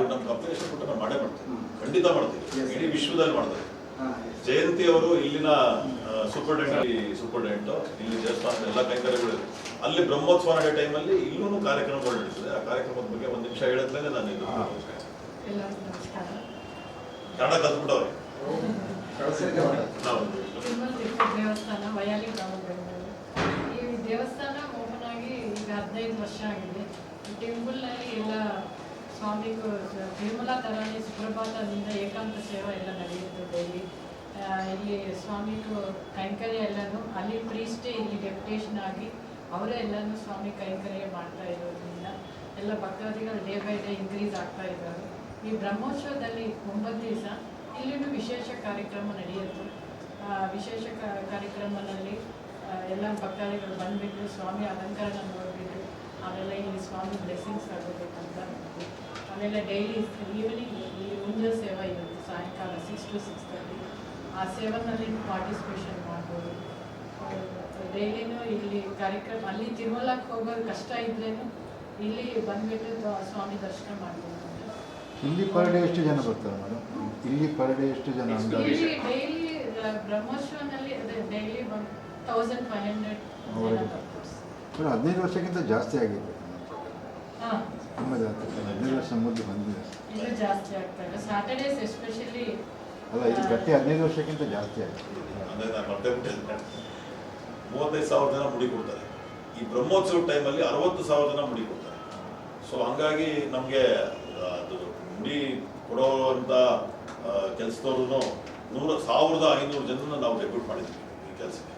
S1: ನಾವು ಮಾಡೇ ಮಾಡ್ತೀವಿ ಖಂಡಿತ ಮಾಡ್ತೀವಿ. ಇಡೀ ವಿಶ್ವದಲ್ಲಿ ಮಾಡ್ತಾರೆ.
S5: ಹಾ,
S1: ಜಯಂತಿ ಅವರು ಇಲ್ಲಿನ ಸೂಪರ್ಡೆಂಟ್ ಸೂಪರ್ಡೆಂಟ್ ಇಲ್ಲಿ ದೇವಸ್ಥಾನದ ಎಲ್ಲ ಕೈಂಕರ್ಯಗಳು ಅಲ್ಲಿ ಬ್ರಹ್ಮೋತ್ಸವ ನಡೆಯೋ ಟೈಮಲ್ಲಿ ಇಲ್ಲೂ ಕಾರ್ಯಕ್ರಮಗಳು ನಡೀತದೆ. ಆ ಕಾರ್ಯಕ್ರಮದ ಬಗ್ಗೆ ಒಂದು ನಿಮಿಷ ಹೇಳಿದ್ಮೇಲೆ ನಾನು ಇದು ಕನ್ನಡ ಕಲ್ತ್ಬಿಟ್ಟವ್ರೆ.
S7: ದೇವಸ್ಥಾನ ವಯಾಲಿ ಗ್ರಾಮ ಬೆಂಗಳೂರು. ಈ ದೇವಸ್ಥಾನ ಓಪನ್ ಆಗಿ ಈಗ ಹದಿನೈದು ವರ್ಷ ಆಗಿದೆ. ಈ ಟೆಂಪಲ್ನಲ್ಲಿ ಎಲ್ಲ ಸ್ವಾಮಿಗೂ ತಿರುಮಲ ಥರನೇ ಸುಪ್ರಭಾತದಿಂದ ಏಕಾಂತ ಸೇವಾ ಎಲ್ಲ ನಡೆಯುತ್ತೆ. ಡೈಲಿ ಇಲ್ಲಿ ಸ್ವಾಮಿಗೂ ಕೈಂಕರ್ಯ ಎಲ್ಲಾನು, ಅಲ್ಲಿ ಪ್ರೀಸ್ಟೇ ಇಲ್ಲಿ ಡೆಪ್ಯುಟೇಷನ್ ಆಗಿ ಅವರೇ ಎಲ್ಲಾನು ಸ್ವಾಮಿ ಕೈಂಕರ್ಯ ಮಾಡ್ತಾ ಇರೋದ್ರಿಂದ ಎಲ್ಲ ಭಕ್ತಾದಿಗಳು ಡೇ ಬೈ ಡೇ ಇನ್ಕ್ರೀಸ್ ಆಗ್ತಾ ಇದ್ದಾರೆ. ಈ ಬ್ರಹ್ಮೋತ್ಸವದಲ್ಲಿ ಒಂಬತ್ತು ದಿವಸ ಇಲ್ಲಿನೂ ವಿಶೇಷ ಕಾರ್ಯಕ್ರಮ ನಡೆಯುತ್ತೆ. ವಿಶೇಷ ಕಾರ್ಯಕ್ರಮದಲ್ಲಿ ಎಲ್ಲ ಭಕ್ತಾದಿಗಳು ಬಂದ್ಬಿಟ್ಟು ಸ್ವಾಮಿ ಅಲಂಕಾರ ನೋಡಿಬಿಟ್ಟು ಆಮೇಲೆ ಇಲ್ಲಿ ಸ್ವಾಮಿ ಬ್ಲೆಸ್ಸಿಂಗ್ಸ್ ಆಗೋಬೇಕಂತ ಆಮೇಲೆ ಡೈಲಿ ಈವ್ನಿಂಗ್ ಈ ಉಂಜ ಸೇವಾ ಇರುತ್ತೆ, ಸಾಯಂಕಾಲ ಸಿಕ್ಸ್ ಟು ಸಿಕ್ಸ್ ತರ್ಟಿ ಆ ಸೇವನಲ್ಲಿ ಪಾರ್ಟಿಸಿಪೇಷನ್ ಮಾಡ್ಬೋದು. ಡೈಲಿನೂ ಇಲ್ಲಿ ಕಾರ್ಯಕ್ರಮ ಅಲ್ಲಿ ತಿರುಮಲಕ್ಕೆ ಹೋಗೋದು ಕಷ್ಟ ಇದ್ರೇನು ಇಲ್ಲಿ ಬಂದ್ಬಿಟ್ಟು ಸ್ವಾಮಿ ದರ್ಶನ ಮಾಡ್ಬೋದು
S4: ಇಲ್ಲಿ ಪರ್ ಡೇ ಎಷ್ಟು ಜನ ಬರ್ತಾರೆ ಮೇಡಮ್ ಇಲ್ಲಿ ಪರ್ ಡೇ ಎಷ್ಟು ಜನ
S7: ಇಲ್ಲಿ ಡೈಲಿ ಬ್ರಹ್ಮೋತ್ಸವನಲ್ಲಿ ಅದೇ ಡೈಲಿ ಒಂದು ತೌಸಂಡ್ ಫೈವ್ ಹಂಡ್ರೆಡ್
S4: ಹೌದು. ಹದಿನೈದು ವರ್ಷಕ್ಕಿಂತ ಜಾಸ್ತಿ ಆಗಿದೆ.
S7: ಹಾಂ.
S4: ತುಂಬ ಜಾಸ್ತಿ ಹದಿನೈದು ವರ್ಷ ಮೊದಲು ಬಂದಿದೆ.
S7: ಇದು ಜಾಸ್ತಿ ಆಗ್ತಾ ಇದೆ ಸ್ಯಾಟರ್ಡೇಸ್ ಎಸ್ಪೆಷಲಿ
S4: ಅಲ್ಲ, ಇದು ಗಟ್ಟಿ ಹದಿನೈದು ವರ್ಷಕ್ಕಿಂತ ಜಾಸ್ತಿ ಆಗಿದೆ
S1: ಅಂದರೆ ನಾನು ಮೂವತ್ತೈದು ಸಾವಿರ ಜನ ಮುಡಿ ಕೊಡ್ತಾರೆ. ಈ ಬ್ರಹ್ಮೋತ್ಸವ ಟೈಮಲ್ಲಿ ಅರವತ್ತು ಸಾವಿರ ಜನ ಮುಡಿ ಕೊಡ್ತಾರೆ. ಸೊ ಹಂಗಾಗಿ ನಮಗೆ ಅದು ಮುಡಿ ಕೊಡೋವಂಥ ಕೆಲಸದವ್ರು ನೂರ, ಸಾವಿರದ ಐನೂರು ಜನನ ನಾವು ಡೆಬ್ಯೂಟ್ ಮಾಡಿದ್ವಿ ಈ ಕೆಲಸಕ್ಕೆ.